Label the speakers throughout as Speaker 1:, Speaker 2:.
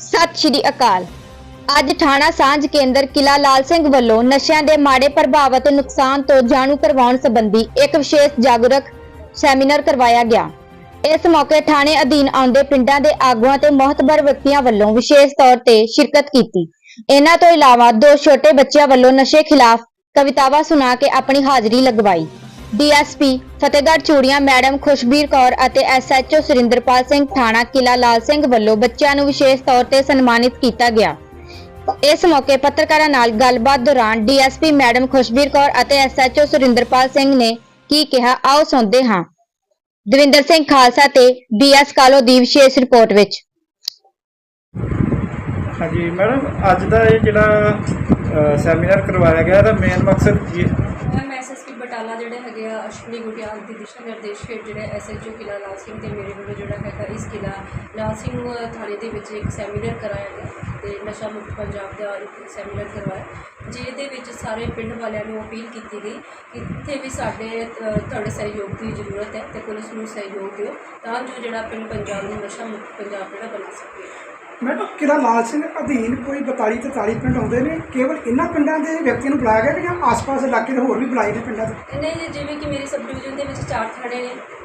Speaker 1: ਸਤਿ ਸ਼੍ਰੀ ਅਕਾਲ। ਅੱਜ ਥਾਣਾ ਸਾਂਝ ਕੇਂਦਰ ਕਿਲਾ ਲਾਲ ਸਿੰਘ ਵੱਲੋਂ ਨਸ਼ਿਆਂ ਦੇ ਮਾੜੇ ਪ੍ਰਭਾਵ ਅਤੇ ਨੁਕਸਾਨ ਤੋਂ ਜਾਣੂ ਕਰਵਾਉਣ ਸੰਬੰਧੀ ਇੱਕ ਵਿਸ਼ੇਸ਼ ਜਾਗਰੂਕ ਸੈਮੀਨਾਰ ਕਰਵਾਇਆ ਗਿਆ। ਇਸ ਮੌਕੇ ਥਾਣੇ ਅਧੀਨ ਆਉਂਦੇ ਪਿੰਡਾਂ ਦੇ ਆਗੂਆਂ ਤੇ ਮਹਤਬਰ ਵਿਅਕਤੀਆਂ ਵੱਲੋਂ ਵਿਸ਼ੇਸ਼ ਤੌਰ ਤੇ ਸ਼ਿਰਕਤ ਕੀਤੀ। ਇਹਨਾਂ ਤੋਂ ਇਲਾਵਾ ਦੋ ਛੋਟੇ ਬੱਚਿਆਂ ਵੱਲੋਂ ਨਸ਼ੇ ਖਿਲਾਫ ਕਵਿਤਾਵਾਂ ਸੁਣਾ ਕੇ ਆਪਣੀ ਹਾਜ਼ਰੀ ਲਗਵਾਈ। ਡੀਐਸਪੀ ਫਤਿਹਗੜ੍ਹ ਚੂੜੀਆਂ ਮੈਡਮ ਖੁਸ਼ਬੀਰ ਕੌਰ ਅਤੇ ਐਸਐਚਓ ਸੁਰਿੰਦਰਪਾਲ ਸਿੰਘ ਥਾਣਾ ਕਿਲਾ ਲਾਲ ਸਿੰਘ ਵੱਲੋਂ ਬੱਚਿਆਂ ਨੂੰ ਵਿਸ਼ੇਸ਼ ਤੌਰ ਤੇ ਸਨਮਾਨਿਤ ਕੀਤਾ ਗਿਆ। ਇਸ ਮੌਕੇ ਪੱਤਰਕਾਰਾਂ ਨਾਲ ਗੱਲਬਾਤ ਦੌਰਾਨ ਡੀਐਸਪੀ ਮੈਡਮ ਖੁਸ਼ਬੀਰ ਕੌਰ ਅਤੇ ਐਸਐਚਓ ਸੁਰਿੰਦਰਪਾਲ ਸਿੰਘ ਨੇ ਕੀ ਕਿਹਾ, ਆਓ ਸੁਣਦੇ ਹਾਂ। ਦਵਿੰਦਰ ਸਿੰਘ ਖਾਲਸਾ ਤੇ ਡੀਐਸ ਕਾਲੋ ਦੀ ਵਿਸ਼ੇਸ਼ ਰਿਪੋਰਟ ਵਿੱਚ।
Speaker 2: ਹਾਂਜੀ, ਮੈਡਮ, ਅੱਜ ਦਾ ਇਹ ਜਿਹੜਾ ਸੈਮੀਨਾਰ ਕਰਵਾਇਆ ਗਿਆ, ਇਹਦਾ ਮੇਨ ਮਕਸਦ ਕੀ ਹੈ?
Speaker 3: ਜਿਹੜੇ ਹੈਗੇ ਆ ਅਸ਼ਵਨੀ ਗੁਟਿਆਲ ਦੀ ਦਿਸ਼ਾ ਨਿਰਦੇਸ਼ ਹੇਠ ਜਿਹੜੇ ਐਸਐਚਓ ਕਿਲਾ ਲਾਲ ਸਿੰਘ ਤੇ ਮੇਰੇ ਵੱਲੋਂ ਜਿਹੜਾ ਹੈਗਾ ਇਸ ਕਿਲਾ ਲਾਲ ਸਿੰਘ ਥਾਣੇ ਦੇ ਵਿੱਚ ਇੱਕ ਸੈਮੀਨਾਰ ਕਰਾਇਆ ਗਿਆ ਤੇ ਨਸ਼ਾ ਮੁਕਤ ਪੰਜਾਬ ਦਾ ਇੱਕ ਸੈਮੀਨਾਰ ਕਰਵਾਇਆ। ਜਿਹਦੇ ਵਿੱਚ ਸਾਰੇ ਪਿੰਡ ਵਾਲਿਆਂ ਨੂੰ ਅਪੀਲ ਕੀਤੀ ਗਈ ਕਿ ਇੱਥੇ ਵੀ ਸਾਡੇ ਤੁਹਾਡੇ ਸਹਿਯੋਗ ਦੀ ਜ਼ਰੂਰਤ ਹੈ ਤੇ ਪੁਲਿਸ ਨੂੰ ਸਹਿਯੋਗ ਦਿਓ ਤਾਂ ਜੋ ਜਿਹੜਾ ਪਿੰਡ ਪੰਜਾਬ ਨੂੰ ਨਸ਼ਾ ਮੁਕਤ ਪੰਜਾਬ ਜਿਹੜਾ ਬਣਾ ਸਕੇ।
Speaker 4: ਮੈਡਮ ਕਿਲਾ ਲਾਲ ਸਿੰਘ ਅਧੀਨ ਕੋਈ 42 43 ਪਿੰਡ ਆਉਂਦੇ ਨੇ? ਕੇਵਲ ਇਹਨਾਂ ਪਿੰਡਾਂ ਦੇ ਵਿਅਕਤੀਆਂ ਨੂੰ ਬੁਲਾਇਆ ਗਿਆ ਕਿ ਜਾਂ ਆਸ-ਪਾਸ ਇਲਾਕੇ ਦੇ ਹੋਰ ਵੀ ਬੁਲਾਏ ਨੇ ਪਿੰਡਾਂ ਦੇ?
Speaker 3: ਨਹੀਂ ਜੀ, ਜਿਵੇਂ ਕਿ ਮੇਰੀ ਸਬ ਡਿਵੀਜ਼ਨ ਦੇ ਵਿੱਚ ਚਾਰ ਥਾਣੇ ਨੇ।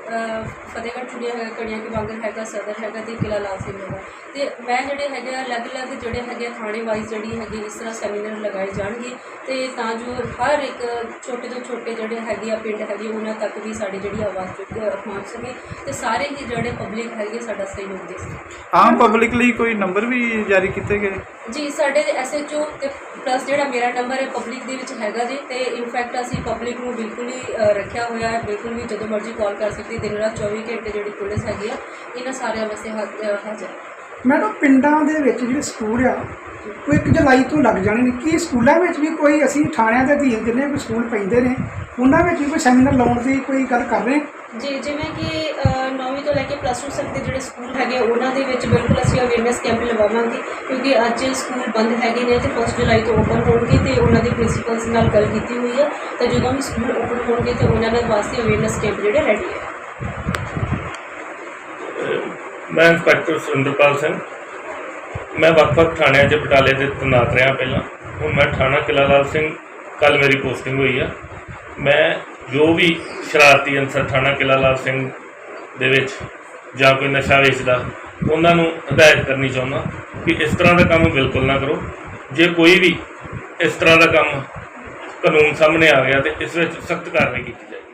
Speaker 3: ਫਤਿਹਗੜ੍ਹ ਚੁੜੀਆ ਹੈਗਾ, ਕੜੀਆਂ ਕੀ ਵਾਂਗਰ ਹੈਗਾ, ਸਦਰ ਹੈਗਾ ਅਤੇ ਕਿਲ੍ਹਾ ਲਾਲ ਸਿੰਘ ਹੈਗਾ। ਅਤੇ ਮੈਂ ਜਿਹੜੇ ਹੈਗੇ ਆ, ਅਲੱਗ-ਅਲੱਗ ਜਿਹੜੇ ਹੈਗੇ ਆ, ਥਾਣੇ ਵਾਈਜ਼ ਜਿਹੜੀ ਹੈਗੀ ਇਸ ਤਰ੍ਹਾਂ ਸੈਮੀਨਾਰ ਲਗਾਏ ਜਾਣਗੇ। ਅਤੇ ਤਾਂ ਜੋ ਹਰ ਇੱਕ ਛੋਟੇ ਤੋਂ ਛੋਟੇ ਜਿਹੜੇ ਹੈਗੇ ਆ, ਪਿੰਡ ਹੈਗੇ, ਉਹਨਾਂ ਤੱਕ ਵੀ ਸਾਡੀ ਜਿਹੜੀ ਆਵਾਜ਼ ਚੁੱਕ- ਅਹ ਪਹੁੰਚ ਸਕੇ। ਅਤੇ ਸਾਰੇ ਹੀ ਜਿਹੜੇ ਪਬਲਿਕ ਹੈਗੇ, ਸਾਡਾ ਸਹਿਯੋਗ ਦੇ ਸਕੇ
Speaker 2: ਆਮ ਪਬਲਿਕ ਲਈ ਕੋਈ ਨੰਬਰ ਵੀ ਜਾਰੀ ਕੀਤੇ ਗਏ?
Speaker 3: ਜੀ ਸਾਡੇ ਐਸਐਚਓ ਤੇ ਪਲੱਸ ਜਿਹੜਾ ਮੇਰਾ ਨੰਬਰ ਹੈ ਪਬਲਿਕ ਦੇ ਵਿੱਚ ਹੈਗਾ ਜੀ ਤੇ ਇਨਫੈਕਟ ਅਸੀਂ ਪਬਲਿਕ ਨੂੰ ਬਿਲਕੁਲ ਹੀ ਅ, ਰੱਖਿਆ ਹੋਇਆ ਹੈ ਬਿਲਕੁਲ ਵੀ ਜਦੋਂ ਮਰਜ਼ੀ ਕਾਲ ਕਰ ਸਕਦੀ ਦਿਨ ਰਾਤ 24 ਘੰਟੇ ਜਿਹੜੀ ਪੁਲਿਸ ਹੈਗੀ ਆ ਇਹਨਾਂ ਸਾਰਿਆਂ ਵਾਸਤੇ ਹਾ- ਅ, ਹਾਜ਼ਰ ਹੈ।
Speaker 4: ਮੈਡਮ ਪਿੰਡਾਂ ਦੇ ਵਿੱਚ ਜਿਹੜੇ ਸਕੂਲ ਆ ਉਹ 1 ਜੁਲਾਈ ਤੋਂ ਲੱਗ ਜਾਣੇ ਨੇ ਕੀ ਸਕੂਲਾਂ ਵਿੱਚ ਵੀ ਕੋਈ ਅਸੀਂ ਥਾਣਿਆਂ ਦੇ ਅਧੀਨ ਜਿੰਨੇ ਵੀ ਸਕੂਲ ਪੈਂਦੇ ਨੇ ਉਹਨਾਂ ਵਿੱਚ ਵੀ ਕੋਈ ਸੈਮੀਨਾਰ ਲਾਉਣ ਦੀ ਕੋਈ ਗੱਲ ਕਰ ਰਹੇ
Speaker 3: ਜੀ ਜਿਵੇਂ ਕਿ 9ਵੀਂ ਤੋਂ ਲੈ ਕੇ ਪਲੱਸ 2 ਤੱਕ ਦੇ ਜਿਹੜੇ ਸਕੂਲ ਹੈਗੇ ਉਹਨਾਂ ਦੇ ਵਿੱਚ ਬਿਲਕੁਲ ਅਸੀਂ ਅਵੇਅਰਨੈਸ ਕੈਂਪ ਲਗਾਵਾਂਗੇ ਕਿਉਂਕਿ ਅੱਜ ਸਕੂਲ ਬੰਦ ਹੈਗੇ ਨੇ ਤੇ 1 ਜੁਲਾਈ ਤੋਂ ਓਪਨ ਹੋਣਗੇ ਤੇ ਉਹਨਾਂ ਦੇ ਪ੍ਰਿੰਸੀਪਲਸ ਨਾਲ ਗੱਲ ਕੀਤੀ ਹੋਈ ਹੈ ਤੇ ਜਦੋਂ ਵੀ ਸਕੂਲ ਓਪਨ ਹੋਣਗੇ ਤੇ ਉਹਨਾਂ ਦੇ ਵਾਸਤੇ ਅਵੇਅਰਨੈਸ ਕੈਂਪ ਜਿਹੜੇ ਰੈਡੀ ਹੈ
Speaker 5: ਮੈਂ ਇੰਸਪੈਕਟਰ ਸੁਰਿੰਦਰਪਾਲ ਸਿੰਘ। ਮੈਂ ਵੱਖ-ਵੱਖ ਥਾਣਿਆਂ 'ਚ ਬਟਾਲੇ ਦੇ ਤੈਨਾਤ ਰਿਹਾ ਪਹਿਲਾਂ। ਹੁਣ ਮੈਂ ਥਾਣਾ ਕਿਲਾ ਲਾਲ ਸਿੰਘ ਕੱਲ ਮੇਰੀ ਪੋਸਟਿੰਗ ਹੋਈ ਆ। ਮੈਂ ਜੋ ਵੀ ਸ਼ਰਾਰਤੀ ਅਨਸਰ ਥਾਣਾ ਕਿਲਾ ਲਾਲ ਸਿੰਘ ਦੇ ਵਿੱਚ ਜਾਂ ਕੋਈ ਨਸ਼ਾ ਵੇਚਦਾ, ਉਹਨਾਂ ਨੂੰ ਹਦਾਇਤ ਕਰਨੀ ਚਾਹੁੰਦਾ ਕਿ ਇਸ ਤਰ੍ਹਾਂ ਦਾ ਕੰਮ ਬਿਲਕੁਲ ਨਾ ਕਰੋ। ਜੇ ਕੋਈ ਵੀ ਇਸ ਤਰ੍ਹਾਂ ਦਾ ਕੰਮ ਕਾਨੂੰਨ ਸਾਹਮਣੇ ਆ ਗਿਆ ਤੇ ਇਸ ਵਿੱਚ ਸਖਤ ਕਾਰਵਾਈ ਕੀਤੀ ਜਾਵੇ